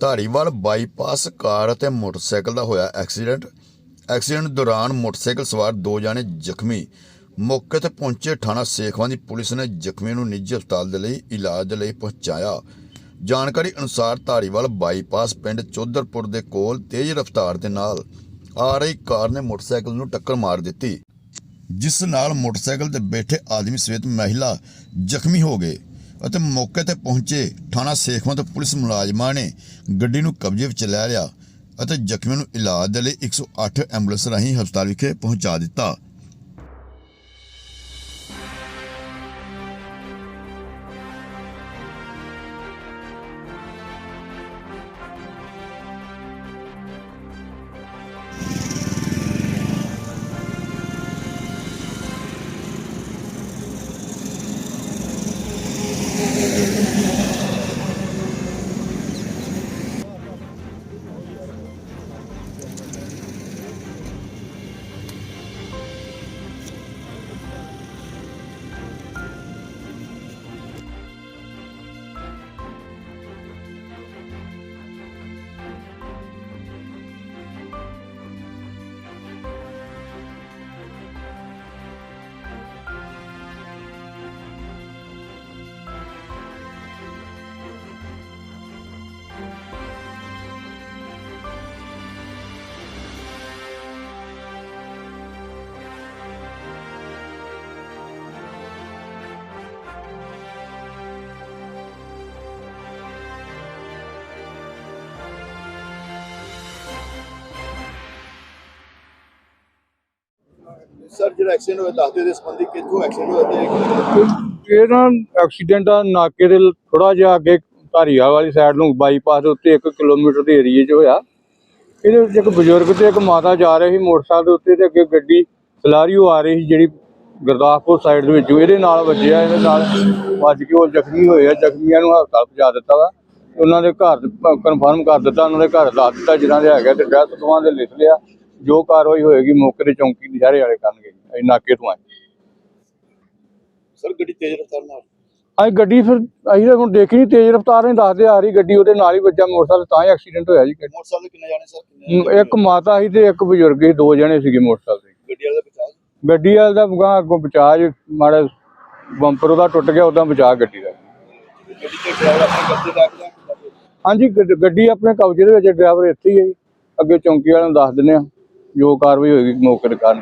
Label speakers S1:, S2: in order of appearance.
S1: Dhariwal bypass ਕਾਰ ਅਤੇ motorcycle ਦਾ ਹੋਇਆ accident. Accident ਦੌਰਾਨ ਮੋਟਰਸਾਈਕਲ ਸਵਾਰ ਦੋ ਜਣੇ ਜ਼ਖਮੀ। ਮੌਕੇ ਤੇ ਪਹੁੰਚੇ ਥਾਣਾ ਸੇਖਵਾਂ ਦੀ ਪੁਲਿਸ ਨੇ ਜ਼ਖਮੀ ਨੂੰ ਨਿੱਜੀ ਹਸਪਤਾਲ ਦੇ ਲਈ ਇਲਾਜ ਲਈ ਪਹੁੰਚਾਇਆ। ਜਾਣਕਾਰੀ ਅਨੁਸਾਰ ਧਾਰੀਵਾਲ ਬਾਈਪਾਸ ਪਿੰਡ ਚੌਧਰਪੁਰ ਦੇ ਕੋਲ ਤੇਜ਼ ਰਫ਼ਤਾਰ ਦੇ ਨਾਲ ਆ ਰਹੀ ਕਾਰ ਨੇ ਮੋਟਰਸਾਈਕਲ ਨੂੰ ਟੱਕਰ ਮਾਰ ਦਿੱਤੀ, ਜਿਸ ਨਾਲ ਮੋਟਰਸਾਈਕਲ ਤੇ ਬੈਠੇ ਆਦਮੀ ਸਮੇਤ ਮਹਿਲਾ ਜ਼ਖਮੀ ਹੋ ਗਏ। ਅਤੇ ਮੌਕੇ ਤੇ ਪਹੁੰਚੇ ਥਾਣਾ ਸੇਖਵਾਂ ਤੋਂ ਪੁਲਿਸ ਮੁਲਾਜ਼ਮਾਂ ਨੇ ਗੱਡੀ ਨੂੰ ਕਬਜ਼ੇ ਵਿੱਚ ਲੈ ਲਿਆ ਅਤੇ ਜ਼ਖਮੀਆਂ ਨੂੰ ਇਲਾਜ ਦੇ ਲਈ 108 ਐਂਬੂਲੈਂਸ ਰਾਹੀਂ ਹਸਪਤਾਲ ਵਿਖੇ ਪਹੁੰਚਾ ਦਿੱਤਾ।
S2: ਸਰ, ਜਿਹੜਾ ਐਕਸੀਡੈਂਟ ਹੋਇਆ, ਦੱਸਦੇ ਦੇ ਸੰਬੰਧੀ ਕਿੱਥੋਂ ਐਕਸੀਡੈਂਟ ਹੋਇਆ ਤੇ
S3: ਇਹ ਨਾ ਐਕਸੀਡੈਂਟ ਆ, ਨਾਕੇ ਦੇ ਥੋੜਾ ਜਿਹਾ ਅੱਗੇ ਧਾਰੀਵਾਲ ਵਾਲੀ ਸਾਈਡ ਨੂੰ ਬਾਈਪਾਸ ਦੇ ਉੱਤੇ 1 ਕਿਲੋਮੀਟਰ ਦੇ ਏਰੀਏ 'ਚ ਹੋਇਆ। ਇਹਦੇ ਵਿੱਚ ਇੱਕ ਬਜ਼ੁਰਗ ਤੇ ਇੱਕ ਮਾਤਾ ਜਾ ਰਹੇ ਸੀ ਮੋਟਰਸਾਈਕਲ ਦੇ ਉੱਤੇ ਤੇ ਅੱਗੇ ਗੱਡੀ ਸਲਾਰੀਓ ਆ ਰਹੀ ਸੀ ਜਿਹੜੀ ਗੁਰਦਾਸਪੁਰ ਸਾਈਡ ਦੇ ਵਿੱਚੋਂ। ਇਹਦੇ ਨਾਲ ਵੱਜਿਆ, ਇਹਦੇ ਨਾਲ ਵੱਜ ਕੇ ਉਹ ਜ਼ਖਮੀ ਹੋਏ ਆ। ਜ਼ਖਮੀਆਂ ਨੂੰ ਹਸਪਤਾਲ ਪਹੁੰਚਾ ਦਿੱਤਾ ਵਾ। ਉਹਨਾਂ ਦੇ ਘਰ ਕਨਫਰਮ ਕਰ ਦਿੱਤਾ, ਉਹਨਾਂ ਦੇ ਘਰ ਦੱਸ ਦਿੱਤਾ, ਜਿਨ੍ਹਾਂ ਦੇ ਹੈਗਾ ਤੇ ਡੈਥ ਦੋਵਾਂ ਦੇ ਲਿਖ ਲਿਆ। ਜੋ ਕਾਰਵਾਈ ਹੋਏਗੀ ਮੌਕੇ ਤੇ ਚੌਂਕੀ ਨਿਸ਼ਾਰੇ ਵਾਲੇ ਕਰਨਗੇ ਅਸੀਂ ਨਾਕੇ ਤੋਂ ਆਏ।
S2: ਸਰ ਗੱਡੀ ਤੇਜ਼ ਰਫ਼ਤਾਰ ਨਾਲ?
S3: ਅੱਜ ਗੱਡੀ ਫਿਰ ਅਸੀਂ ਤਾਂ ਹੁਣ ਦੇਖੀ ਨਹੀਂ ਤੇਜ਼ ਰਫ਼ਤਾਰ ਨੇ ਦੱਸਦੇ ਆ ਰਹੀ। ਗੱਡੀ ਉਹਦੇ ਨਾਲ ਹੀ ਵੱਜਾ ਮੋਟਰਸਾਈਕਲ ਤਾਂ ਹੀ ਐਕਸੀਡੈਂਟ ਹੋਇਆ ਜੀ।
S2: ਮੋਟਰਸਾਈਕਲ ਕਿੰਨੇ ਜਾਣੇ ਸਰ
S3: ਇੱਕ ਮਾਤਾ ਸੀ ਤੇ ਇੱਕ ਬਜ਼ੁਰਗ ਸੀ ਦੋ ਜਣੇ ਸੀਗੇ ਮੋਟਰਸਾਈਕਲ ਤੇ।
S2: ਗੱਡੀ ਵਾਲੇ ਦਾ ਬਚਾਅ?
S3: ਗੱਡੀ ਵਾਲੇ ਦਾ ਗਾਂ ਅੱਗੋਂ ਬਚਾਅ ਜੀ ਮਾੜਾ ਬੰਪਰ ਉਹਦਾ ਟੁੱਟ ਗਿਆ ਉਦਾਂ ਬਚਾਅ ਗੱਡੀ ਦਾ। ਹਾਂਜੀ ਗੱਡ- ਗੱਡੀ ਆਪਣੇ ਕਬਜ਼ੇ ਦੇ ਵਿੱਚ ਡਰਾਈਵਰ ਇੱਥੇ ਹੀ ਹੈ ਜੀ। ਅੱਗੇ ਚੌਂਕੀ ਵਾਲਿਆਂ ਨੂੰ ਦੱਸ ਦਿੰਦੇ ਆ ਜੋ ਕਾਰਵਾਈ ਹੋਏਗੀ ਮੌਕੇ ਦੇ ਕਾਰਨ